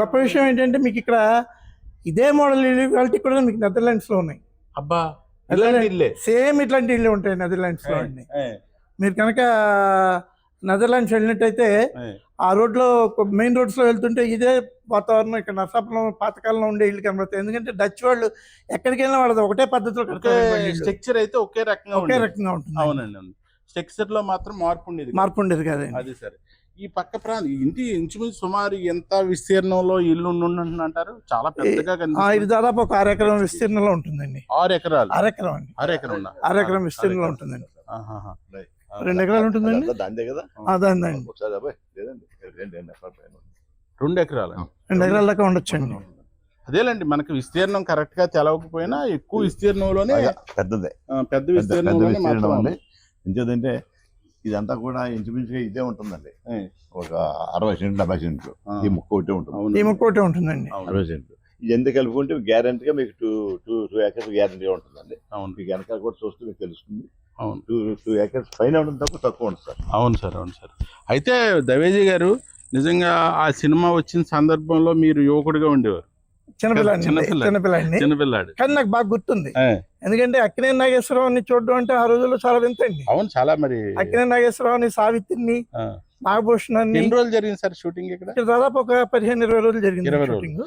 గొప్ప విషయం ఏంటంటే మీకు ఇక్కడ ఇదే మోడల్ ఇల్లు క్వాలిటీ కూడా మీకు నెదర్లాండ్స్లో ఉన్నాయి. అబ్బా సేమ్ ఇట్లాంటి ఇల్లు ఉంటాయి నెదర్లాండ్స్లో అండి మీరు కనుక నెదర్లాండ్స్ వెళ్ళినట్టయితే. ఆ రోడ్లో మెయిన్ రోడ్స్లో వెళ్తుంటే ఇదే వాతావరణం ఇక్కడ నర్సాపురం పాతకాలంలో ఉండే ఇల్లు కనబడతాయి. ఎందుకంటే డచ్ వాళ్ళు ఎక్కడికి వెళ్ళినా వాళ్ళది ఒకటే పద్ధతిలో. స్ట్రక్చర్ అయితే ఒకే రకంగా ఒకే. రకంగా ఉంటుంది. అవునండి అవును. స్ట్రక్చర్లో మాత్రం మార్పు ఉండేది మార్పు ఉండేది కదండి. అది సరే. ఈ పక్క ప్రాంతం ఇంటి ఇంచుమించు సుమారు ఎంత విస్తీర్ణంలో ఇల్లు అంటారు? చాలా పెద్దగా ఆ, ఇది దాదాపు ఒక అరెకరం విస్తీర్ణంలో ఉంటుందండి. ఆరు ఎకరాలు. అరెకరం అండి. అరెకరం? అరెకరం విస్తీర్ణంలో ఉంటుందండి. రెండు ఎకరాలు ఉంటుందండి? దాందే కదా? రెండు రెండు ఎకరాల. రెండు ఎకరాలు. దాకా ఉండొచ్చండి. అదేలేండి మనకి విస్తీర్ణం కరెక్ట్గా తెలవకపోయినా ఎక్కువ విస్తీర్ణంలోనే పెద్దదే. ఆ, పెద్ద విస్తీర్ణంలోనే విస్తీర్ణం మాత్రం అండి. ఇంకేదంటే ఇదంతా కూడా ఇంచుమించుగా ఇదే ఉంటుందండి. ఒక అరవై సెంట్లు డెబ్బై సెంట్లు. ఈ ముక్క ఒకటే ఉంటుంది. ఈ ముక్కోటి ఉంటుందండి. అవును. అరవై సెంట్లు. ఇది ఎందుకు కలుపుకుంటే గ్యారంటీగా మీకు టూ టూ టూ ఏకర్స్ గ్యారంటీగా ఉంటుందండి. అవును. మీకు వెనకాల కూడా చూస్తే మీకు తెలుస్తుంది. అవును. టూ టూ ఏకర్స్ పైన ఉంటుంది తప్ప తక్కువ ఉంటుంది సార్. అవును సార్ అవును సార్. అయితే దవేజీ గారు నిజంగా ఆ సినిమా వచ్చిన సందర్భంలో మీరు యువకుడిగా ఉండేవారు. చిన్నపిల్లండి. చిన్నపిల్ల. చిన్నపిల్లండి. చిన్నపిల్లాడు కానీ నాకు బాగా గుర్తుంది. ఎందుకంటే అక్కినే నాగేశ్వరరావుని చూడడం అంటే ఆ రోజుల్లో చాలా వింతండి అవును చాలా మరి అక్కినే నాగేశ్వరరావుని సావిత్రిని. నాగభూషణాన్ని ఎన్ని రోజులు జరిగింది సార్ షూటింగ్ ఇక్కడ ఇక్కడ దాదాపు ఒక పదిహేను ఇరవై రోజులు జరిగింది. షూటింగ్